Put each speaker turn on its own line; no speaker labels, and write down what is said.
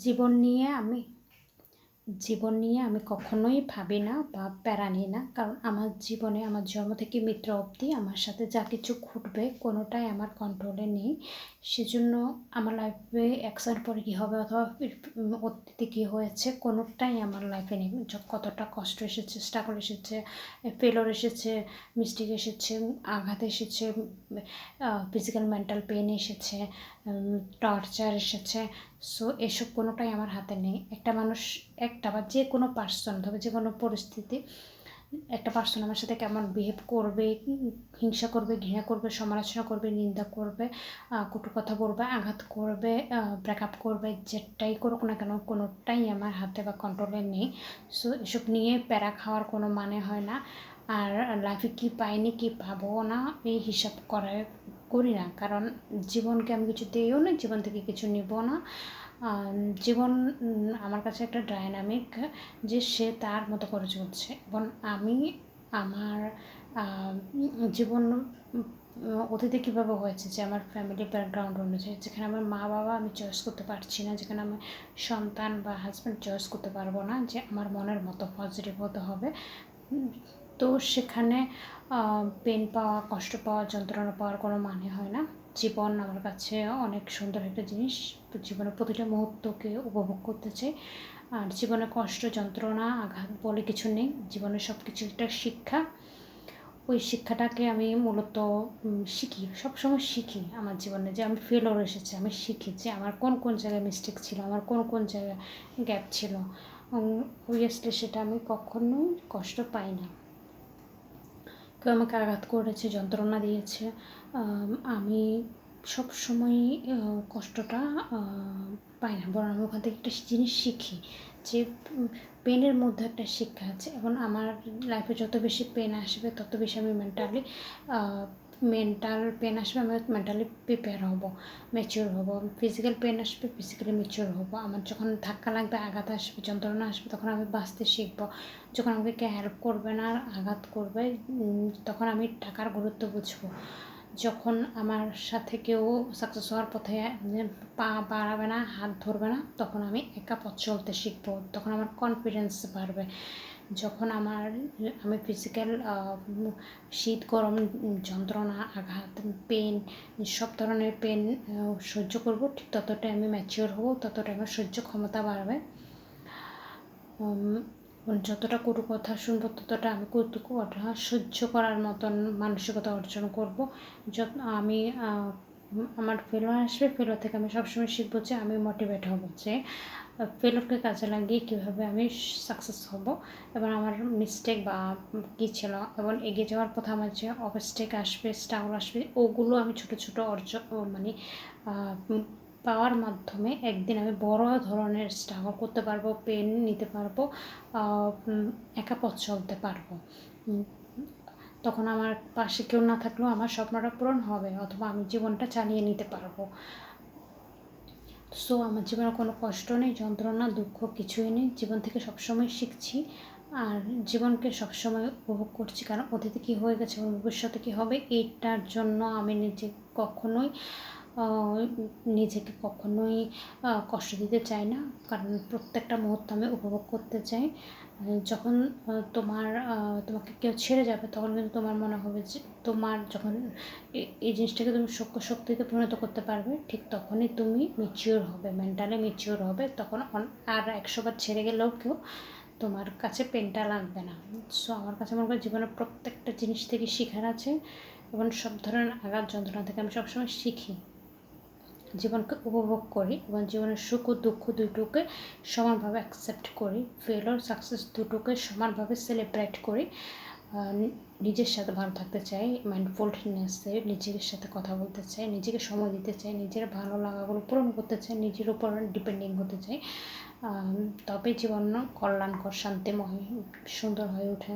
জীবন নিয়ে আমি, জীবন নিয়ে আমি কখনোই ভাবি না বা প্যারা নিই না। কারণ আমার জীবনে, আমার জন্ম থেকে মিত্র অবধি আমার সাথে যা কিছু ঘটবে কোনোটাই আমার কন্ট্রোলে নেই। সেজন্য আমার লাইফে অ্যাক্সিডেন্ট পরে কী হবে অথবা অতীতে কী হয়েছে কোনোটাই আমার লাইফে নেই। কতটা কষ্ট এসেছে স্ট্রাগল এসেছে ফেলোর এসেছে মিস্টেক এসেছে, আঘাত এসেছে ফিজিক্যাল মেন্টাল পেন এসেছে টর্চার এসেছে। সো এসব কোনোটাই আমার হাতে নেই। একটা মানুষ, একটা বা যে কোনো পার্সন ধরো যে কোনো পরিস্থিতি, একটা পার্সন আমার সাথে কেমন বিহেভ করবে, হিংসা করবে, ঘৃণা করবে, সমালোচনা করবে, নিন্দা করবে কটু কথা বলবে, আঘাত করবে ব্রেকআপ করবে, যেটাই করুক না কেন, কোনোটাই আমার হাতে বা কন্ট্রোলে নেই। সো এসব নিয়ে প্যারা খাওয়ার কোনো মানে হয় না। আর লাইফে কী পাইনি, কী পাবো না, এই হিসাব করে করি না। কারণ জীবনকে আমি কিছু দিইও না, জীবন থেকে কিছু নিব না। জীবন আমার কাছে একটা ডায়নামিক যে সে তার মতো করে চলছে। এবং আমি, আমার জীবন অতীতে কীভাবে হয়েছে যে আমার ফ্যামিলি ব্যাকগ্রাউন্ড অনুযায়ী, যেখানে আমার মা বাবা আমি চয়েস করতে পারছি না, যেখানে আমি সন্তান বা হাজব্যান্ড চয়েস করতে পারব না, যে আমার মনের মতো পজিটিভ হতে হবে। তো সেখানে পেন পাওয়া, কষ্ট পাওয়া, যন্ত্রণা পাওয়ার কোনো মানে হয় না। জীবন আমার কাছে অনেক সুন্দর একটা জিনিস। তো জীবনের প্রতিটা মুহূর্তকে উপভোগ করতে চাই। আর জীবনে কষ্ট, যন্ত্রণা, আঘাত বলে কিছু নেই। জীবনের সব কিছু একটা শিক্ষা। ওই শিক্ষাটাকে আমি মূলত শিখি, সবসময় শিখি আমার জীবনে যে আমি ফেলোর এসেছে, আমি শিখি যে আমার কোন কোন জায়গায় মিস্টেক ছিল, আমার কোন কোন জায়গায় গ্যাপ ছিল। অবভিয়াসলি সেটা আমি কখনোই কষ্ট পাই না। কেউ আমাকে আঘাত করেছে, যন্ত্রণা দিয়েছে। আমি সব সময় কষ্টটা পাই না। বরং আমি ওখান থেকে একটা জিনিস শিখি যে পেনের মধ্যে একটা শিক্ষা আছে। এবং আমার লাইফে যত বেশি পেন আসবে, তত বেশি আমি মেন্টালি মেন্টাল পেন আসবে আমি মেন্টালি প্রিপেয়ার হব ম্যাচিওর হব ফিজিক্যাল পেন আসবে ফিজিক্যালি ম্যাচিওর হব। আমার যখন ধাক্কা লাগবে আঘাত আসবে যন্ত্রণা আসবে তখন আমি বাঁচতে শিখব। যখন আমাকে কেউ হেল্প করবে না আঘাত করবে তখন আমি টাকার গুরুত্ব বুঝব। যখন আমার সাথে কেউ সাকসেস হওয়ার পথে উম, পা বাড়াবে না হাত ধরবে না তখন আমি একা পথ চলতে শিখব। তখন আমার কনফিডেন্স বাড়বে। যখন আমার, আমি ফিজিক্যাল শীত, গরম, যন্ত্রণা, আঘাত পেন সব ধরনের পেন সহ্য করব, ঠিক ততটাই আমি ম্যাচিওর হব, ততটাই আমার সহ্য ক্ষমতা বাড়বে। যতটা কটু কথা শুনব, ততটা আমি কটু কথা সহ্য করার মতন মানসিকতা অর্জন করব। যত, আমি আমার ফেলো আসবে ফেলো থেকে আমি সবসময় শিখব যে আমি মোটিভেট হব, যে ফেলোকে কাজে লাগিয়ে কীভাবে আমি সাকসেস হব? এবং আমার মিস্টেক বা কী ছিল? এবং এগিয়ে যাওয়ার পথে আমার যে অবস্টেক আসবে স্ট্রাগল আসবে, ওগুলো আমি ছোট ছোট অর্জন মানে পাওয়ার মাধ্যমে একদিন আমি বড় ধরনের স্ট্রাগল করতে পারব পেন নিতে পারব একা পথ চলতে পারব। তখন আমার পাশে কেউ না থাকলেও আমার স্বপ্নটা পূরণ হবে, অথবা আমি জীবনটা চালিয়ে নিতে পারব। সো আমার জীবনে কোনো কষ্ট নেই, যন্ত্রণা, দুঃখ কিছুই নেই। জীবন থেকে সবসময় শিখছি আর জীবনকে সবসময় উপভোগ করছি। কারণ অতীতে কী হয়ে গেছে এবং ভবিষ্যতে কী হবে এইটার জন্য আমি নিজে কখনোই নিজেকে কখনোই কষ্ট দিতে চাই না। কারণ প্রত্যেকটা মুহূর্ত আমি উপভোগ করতে চাই। যখন তোমার তোমাকে কেউ ছেড়ে যাবে, তখন কিন্তু তোমার মনে হবে যে, তোমার যখন এই জিনিসটাকে তুমি সক্ষ শক্তিতে পরিণত করতে পারবে, ঠিক তখনই তুমি ম্যাচিওর হবে মেন্টালি ম্যাচিওর হবে। তখন আর একশোবার ছেড়ে গেলেও কেউ তোমার কাছে পেনটা লাগবে না। সো আমার কাছে মনে করি জীবনের প্রত্যেকটা জিনিস থেকে শেখার আছে এবং সব ধরনের আঘাত যন্ত্রণা থেকে আমি সবসময় শিখি। জীবনকে উপভোগ করি এবং জীবনের সুখ ও দুঃখ দুটোকে সমানভাবে অ্যাকসেপ্ট করি। ফেলোর সাকসেস দুটোকে সমানভাবে সেলিব্রেট করি। নিজের সাথে ভালো থাকতে চাই মাইন্ডফুলনেসে নিজের সাথে কথা বলতে চাই, নিজেকে সময় দিতে চাই, নিজের ভালো লাগাগুলো পূরণ করতে চাই, নিজের উপর ডিপেন্ডিং হতে চাই। তবে জীবন কল্যাণকর, শান্তিময়, সুন্দর হয়ে ওঠে।